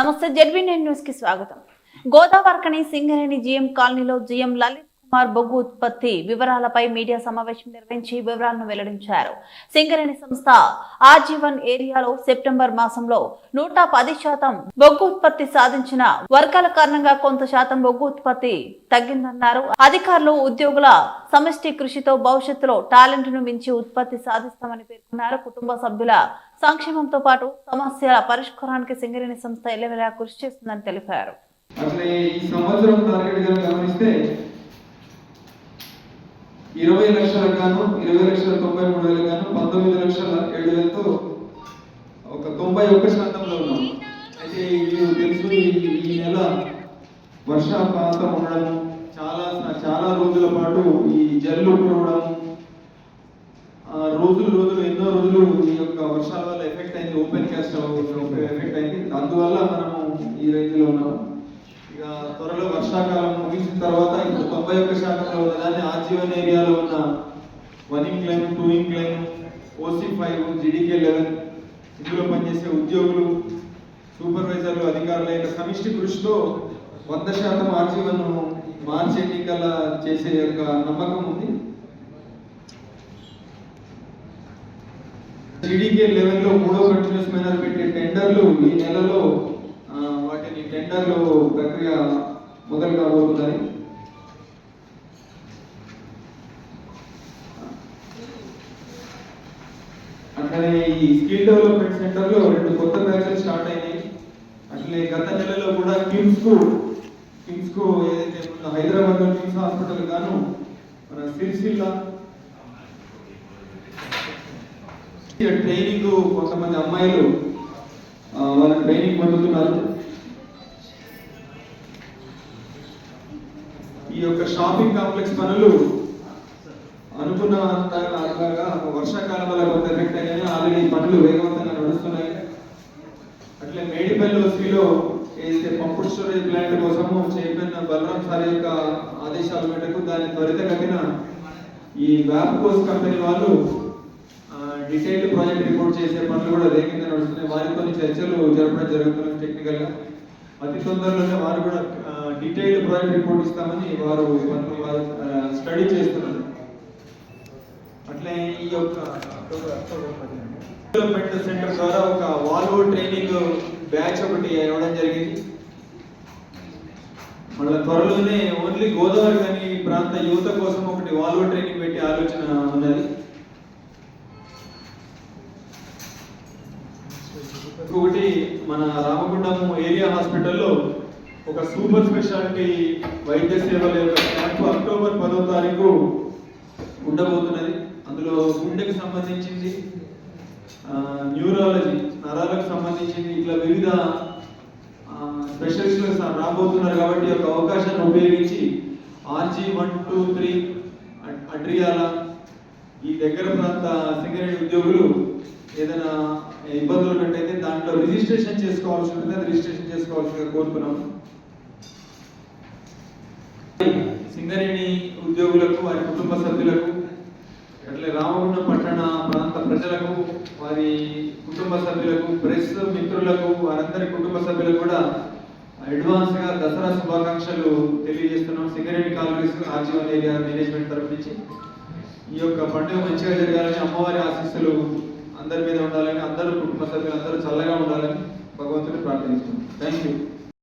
నమస్తే ZB nine న్యూస్కి స్వాగతం. గోదావరకని సింగరేణి జిఎం కాలనీలో జిఎం లలిత్ కుమార్ బొగ్గు ఉత్పత్తి వివరాలపై మీడియా సమావేశం నిర్వహించి వివరాలను వెల్లడించారు. సింగరేణి సంస్థ ఆజీవన్ ఏరియాలో సెప్టెంబర్ మాసంలో నూట పది శాతం బొగ్గు ఉత్పత్తి సాధించిన వర్గాల కారణంగా కొంత శాతం బొగ్గు ఉత్పత్తి తగ్గిందన్నారు. అధికారులు ఉద్యోగుల సమష్టి కృషితో భవిష్యత్తులో టాలెంట్ను మించి ఉత్పత్తి సాధిస్తామని పేర్కొన్నారు. కుటుంబ సభ్యుల సంక్షేమంతో పాటు సమస్యల పరిష్కారానికి సింగరేణి సంస్థ ఎల్లవేళ కృషి చేస్తుందని తెలిపారు. ఈ సంవత్సరం ఇరవై లక్షల గాను ఇరవై లక్షల తొంభై మూడు వేల గాను పంతొమ్మిది లక్షల ఏడు వేలతో ఒక తొంభై ఒక్క శాతంలో ఉన్నాం. అయితే మీరు తెలుసు ఈ- నెల వర్షాపాతం ఉండడం చాలా చాలా రోజుల పాటు ఈ జల్లు కురవడం రోజులు రోజులు ఎన్నో రోజులు ఈ యొక్క వర్షాల వల్ల ఎఫెక్ట్ అయింది ఓపెన్ క్యాస్ట్ ఎఫెక్ట్ అయింది. అందువల్ల మనము ఈ రేంజ్లో ఉన్నాము. ఇక త్వరలో వర్షాకాలం ముగిసిన తర్వాత ఇప్పుడు తొంభై ఒక్క శాతంలో ఉన్నదాన్ని ఆజీవన్ ఏరియాలో ఉన్న one incline two incline OC five GDK eleven ఇందులో పనిచేసే ఉద్యోగులు సూపర్వైజర్లు అధికారుల యొక్క సమిష్టి కృషితో వంద శాతం ఆజీవన్ మార్చి ఎన్నికల చేసే యొక్క నమ్మకం ఉంది. జీడీకే లెవెల్లో మూడో కంటిన్యూస్ మేనర్ పెట్టే టెండర్లు ఈ నెలలో వాటిని టెండర్లు ప్రక్రియ మొదలు కాబోతున్నాయి అట్లనే ఈ స్కిల్ డెవలప్మెంట్ సెంటర్లో రెండు కొత్త బ్యాచెస్ స్టార్ట్ అయినాయి. అట్లే గత నెలలో కూడా కిమ్స్కు కిమ్స్కు ఏదైతే హైదరాబాద్లో కిమ్స్ హాస్పిటల్ గాను మన సిరిసిల్ల ట్రైనింగ్ కొంతమంది అమ్మాయిలు వాళ్ళ ట్రైనింగ్ పొందుతున్నారు. ఈ యొక్క షాపింగ్ కాంప్లెక్స్ పనులు అనుకున్న అట్లాగా వర్షాకాలం వల్ల కొంత ఎఫెక్ట్ అయ్యాయి ఆల్రెడీ పనులు వేగవంతంగా నడుస్తున్నాయి. అట్లే మేడిపల్లి సిలో ఏదైతే పంపు స్టోరేజ్ ప్లాంట్ కోసము చైర్మన్ బలరాం సార్ యొక్క ఆదేశాల మేరకు దాన్ని త్వరితగతిన ఈ వ్యాప్ కోస్ కంపెనీ వాళ్ళు డీటెయిల్డ్ ప్రాజెక్ట్ రిపోర్ట్ చేసే పనులు కూడా వేగంగా నడుస్తున్నాయి. వారితో చర్చలు జరపడం జరుగుతున్నాయి టెక్నికల్గా. అతి తొందరలోనే వారు కూడా డీటెయిల్డ్ ప్రాజెక్ట్ రిపోర్ట్ ఇస్తామని వారు పనులు వారు స్టడీ చేస్తున్నారు. అట్లే ఈ యొక్క డెవలప్మెంట్ సెంటర్ ద్వారా ఒక వాల్వో ట్రైనింగ్ బ్యాచ్ ఒకటి ఇవ్వడం జరిగింది. మళ్ళీ త్వరలోనే ఓన్లీ గోదావరి కానీ ప్రాంత యువత కోసం ఒకటి వాల్వో ట్రైనింగ్ పెట్టే ఆలోచన ఉన్నది. ఇంకొకటి మన రామగుండం ఏరియా హాస్పిటల్లో ఒక సూపర్ స్పెషాలిటీ వైద్య సేవల యొక్క క్యాంపు అక్టోబర్ పదో తారీఖు ఉండబోతున్నది. అందులో గుండెకు సంబంధించింది న్యూరాలజీ నరాలకు సంబంధించింది ఇట్లా వివిధ స్పెషలిస్టులు రాబోతున్నారు కాబట్టి ఒక అవకాశాన్ని ఉపయోగించి ఆర్జీ వన్ టూ త్రీ అడ్రియాలా ఈ దగ్గర ప్రాంత సింగరేణి ఉద్యోగులు ఏదైనా ఇబ్బందులు ఉన్నట్టయితే దాంట్లో రిజిస్ట్రేషన్ చేసుకోవాల్సి ఉంటుంది. అది రిజిస్ట్రేషన్ చేసుకోవాల్సిందిగా కోరుతున్నాం. సింగరేణి ఉద్యోగులకు వారి కుటుంబ సభ్యులకు అట్లే రామగుండం పట్టణ ప్రాంత ప్రజలకు వారి కుటుంబ సభ్యులకు ప్రెస్ మిత్రులకు వారందరి కుటుంబ సభ్యులకు కూడా అడ్వాన్స్గా దసరా శుభాకాంక్షలు తెలియజేస్తున్నాం. Singareni colonies RG one area management తరఫు నుంచి. ఈ యొక్క పండుగ మంచిగా జరగాలని అమ్మవారి ఆశీస్సులు అందరి మీద ఉండాలని అందరూ కుటుంబ సభ్యులు అందరూ చల్లగా ఉండాలని భగవంతుని ప్రార్థిస్తున్నాం. Thank you